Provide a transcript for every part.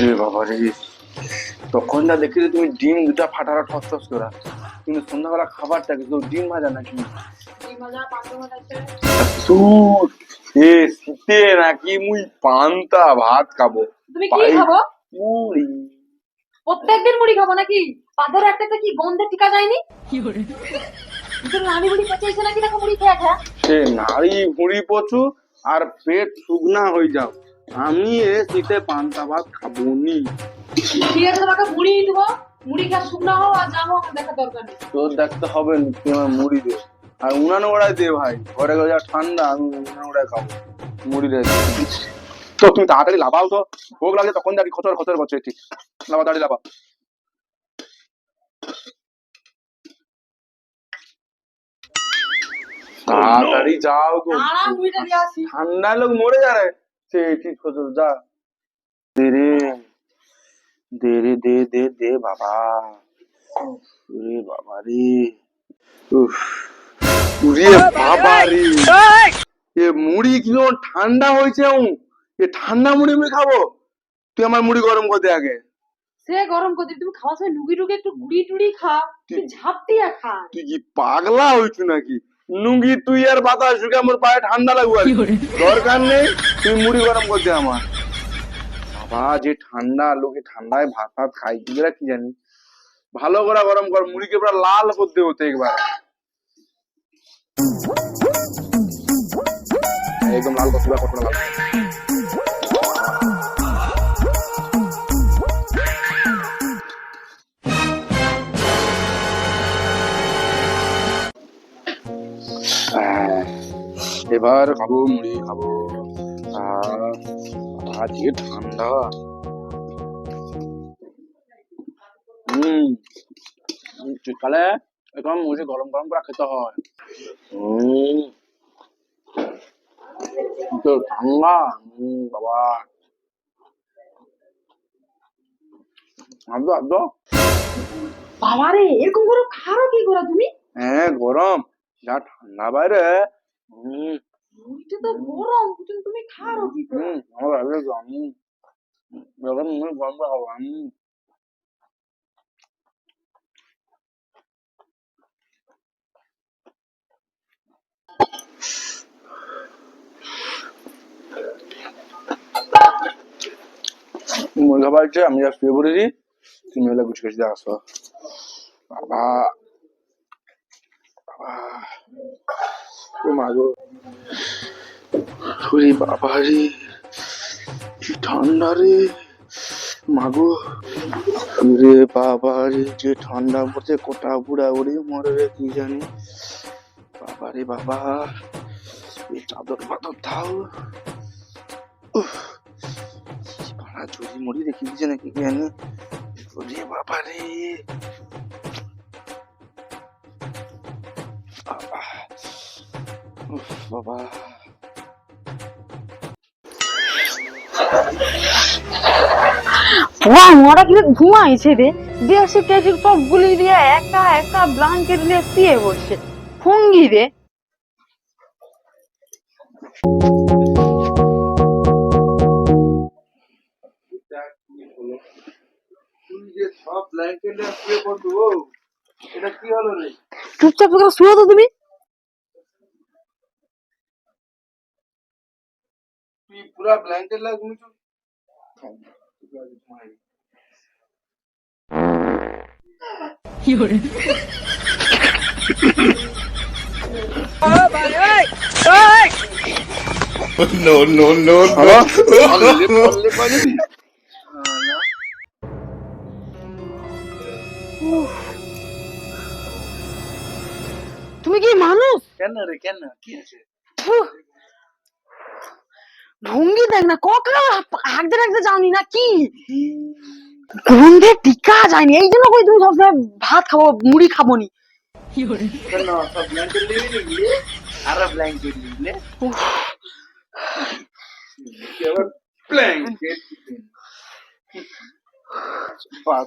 রে বাবা রে। তখন না দেখি যে তুমি ডিম দুটা ফাটারা ঠস ঠস করা। কিন্তু সন্ধ্যাবেলা খাবারটা কি কেউ ডিম ভাজা নাকি? এ শীতে নাকি মুই পান্তা ভাত খাব। তুমি কি খাব? মুড়ি। প্রত্যেকদিন মুড়ি খাব নাকি? পাথর একটাতে কি গন্ধে টিকা যায়নি? তোর রানী বুড়ি পচাইছে নাকি দেখো মুড়ি খেয়ে খেয়ে সে নারী ভুঁড়ি পচু আর পেট শুকনা হয়ে যাও। আমি এ শীতে পান্তা ভাত খাব নি ঠিক আছে তোমাকে মুড়ি দেবো। মুড়ি শুকনা হও আর দেখা দরকার নেই। তোর দেখতে হবে না তুই আমার মুড়ি দে আর উনান ওড়াই দে ভাই ঘরে ঘরে যা ঠান্ডা আমি উনান ওড়াই খাব। মুড়ি দে। তো তুমি তাড়াতাড়ি লাভাও তো ভোগ লাগে তখন দেখি খচর খচর করছে ঠিক। লাভা তাড়াতাড়ি লাভা তাড়াতাড়ি যাও গো। ঠান্ডা লোক মরে যা রে সে ঠিক খচর যা। দে রে দে রে দে দে দে বাবা। রে বাবা রে। উফ। বাবা রে। এ মুড়ি কি ঠান্ডা হয়েছে এ ঠান্ডা মুড়ি আমি খাব? তুই আমার মুড়ি গরম করে দে আগে। সে গরম করে তুমি খাওয়া সময় লুগি টুগি একটু গুড়ি টুড়ি খা তুই ঝাপ দিয়া খা। তুই কি পাগলা হয়েছু নাকি? লুঙ্গি তুই আর বাতাস ঢুকে আমার পায়ে ঠান্ডা লাগবে আর দরকার নেই তুই মুড়ি গরম করছে দে আমার। বাবা যে ঠান্ডা লোকে ঠান্ডায় ভাত ভাত খাই কি কি জানি। ভালো করে গরম কর মুড়িকে পুরো লাল করতে হতে একবার। একদম লাল করতে হবে, কতটা লাল। এবার খাব মুড়ি খাব আজকে ঠান্ডা। হম। শীতকালে একদম মুড়ি গরম গরম করে খেতে হয়। হম। তো ঠান্ডা। বাবা। আদো আদো। বাবা রে এরকম গরম খারো কি করে তুমি? হ্যাঁ গরম। যা ঠান্ডা বাইরে হম। মুড়িটা তো গরম কিন্তু তুমি খারো কি করে? হুম আমার ভালো লাগে আমি যখন মুড়ি গরম করে খাব আমি মুরগা বাড়িতে আমি যা শুয়ে পড়েছি তুমি হলে গুছি গুছি আসো। বাবা। ও মা গো ওরে বাবা রে, কি ঠান্ডা রে। মাগো রে বাবা রে, যে ঠান্ডা পড়ছে কোটা বুড়া উড়ে মরে রে, কি জানি। বাবা রে বাবা এই চাদর পাতর দাও ভাড়া চুরি মুড়ি রেখে দিয়েছে নাকি জানি। ওরে বাবা রে। বাবা। বাবা ওয়া মোরা কি ঘুমাইছে রে। দেড়শো কেজির সব গুলি দিয়ে একটা একটা ব্লাঙ্কেট নিয়ে শুয়ে পড়ছে ফঙ্গি রে। এটা কি হলো তুই যে সব ব্ল্যাঙ্কেট নিয়ে শুয়ে পড়ব এটা কি হলো রে? চুপচাপ করে শুয়ে তো তুমি। পুরা ব্ল্যাঙ্কেট লাগে no. তুমি কি মানুষ? কেন রে কেন? কি আছে। ভঙ্গি দেখ না কখনো হাঁকতে হাঁকতে যাওনি না কি? গন্ধে টিকা যায়নি এই জন্য কই তুমি সবসময় ভাত খাব মুড়ি খাব নি সব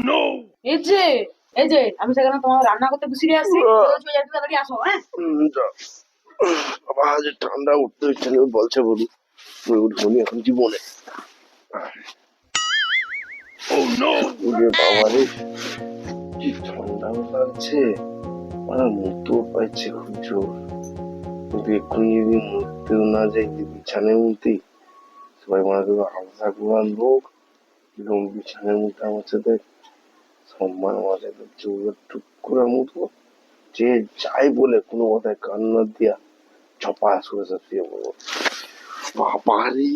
গো এই যে এই যে আমি সেখানে তোমার রান্না করতে বসিয়ে তাড়াতাড়ি আসো হ্যাঁ? বাবা যে ঠান্ডা উঠতে ইচ্ছা নেই বলছে বলু উঠবনি এখন জীবনে। ওরে বাবা রে কি ঠান্ডা লাগছে। আমার মতো পাইছে খুব জোর। কিন্তু এক্ষুনি যদি মরতেও না যাই যে বিছানের মধ্যে সবাই মনে লোক বিছানের মধ্যে আমার সাথে সম্মান আমার সাথে জোর মতো যে যাই বলে, কোনো কথায় কান্না দিয়া চপা সুরে শুয়ে বলব। বাবারে!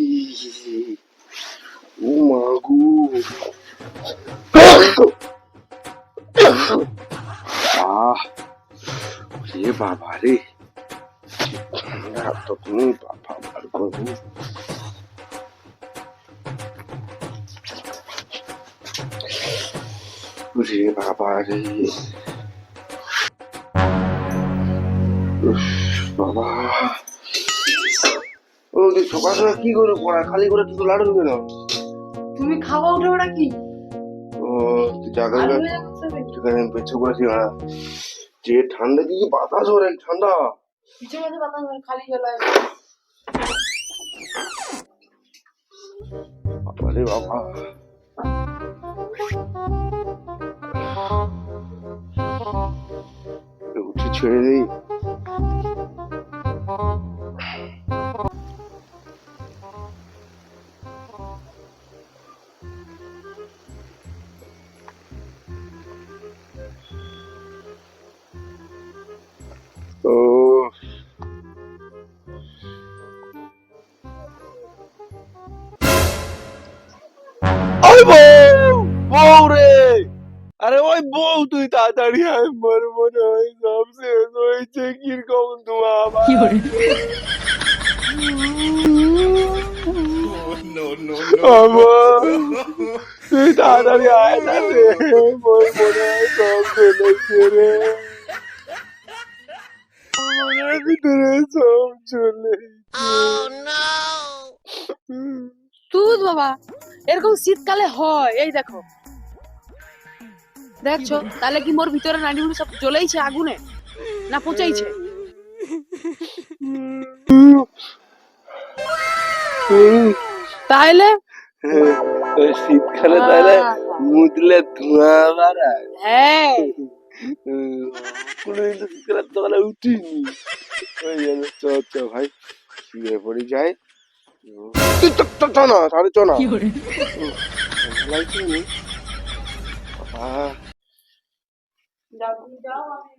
ও মাগু আহ! রে বাবা রে তো তুমি বাবা বার করব রে বাবা রে। বাবা। ও তুই সকাল সকাল কি করে পড়া খালি করে তুই লাড়ু কেন? তুমি খাওয়া উঠে কি? ও তুই। সেখানে পেছু না যে ঠান্ডা দিকে বাতাস ওরে ঠান্ডা। পিছনে গেছে বাতাস খালি গলায়। আরে বাবা। উঠে ছেড়ে দেই ও বউ তুই তাড়াতাড়ি আয় মোর মনে হয় সব শেষ হয়েছে কীরকম ধোঁয়া আবার No, no, তুই তাড়াতাড়ি আয় না রে মোর মনে হয় সব চলেছে রে। মনের ভিতরে সব চলে তুই বাবা এরকম শীতকালে হয় এই দেখো। দেখছ? তাহলে কি মোর ভিতরে নাড়িগুলো সব জ্বলেইছে আগুনে? না পচাইছে? তাহলে শীতকালে তাহলে মুদলে ধোঁয়া বাড়ায়। হ্যাঁ। কোনোদিন তো শীতকালে সকালে উঠিনি। ওই জন্য চ চ ভাই শুয়ে পড়ে যাই। তুই চ চ না না। লাগছে যাও তুমি যাও আমি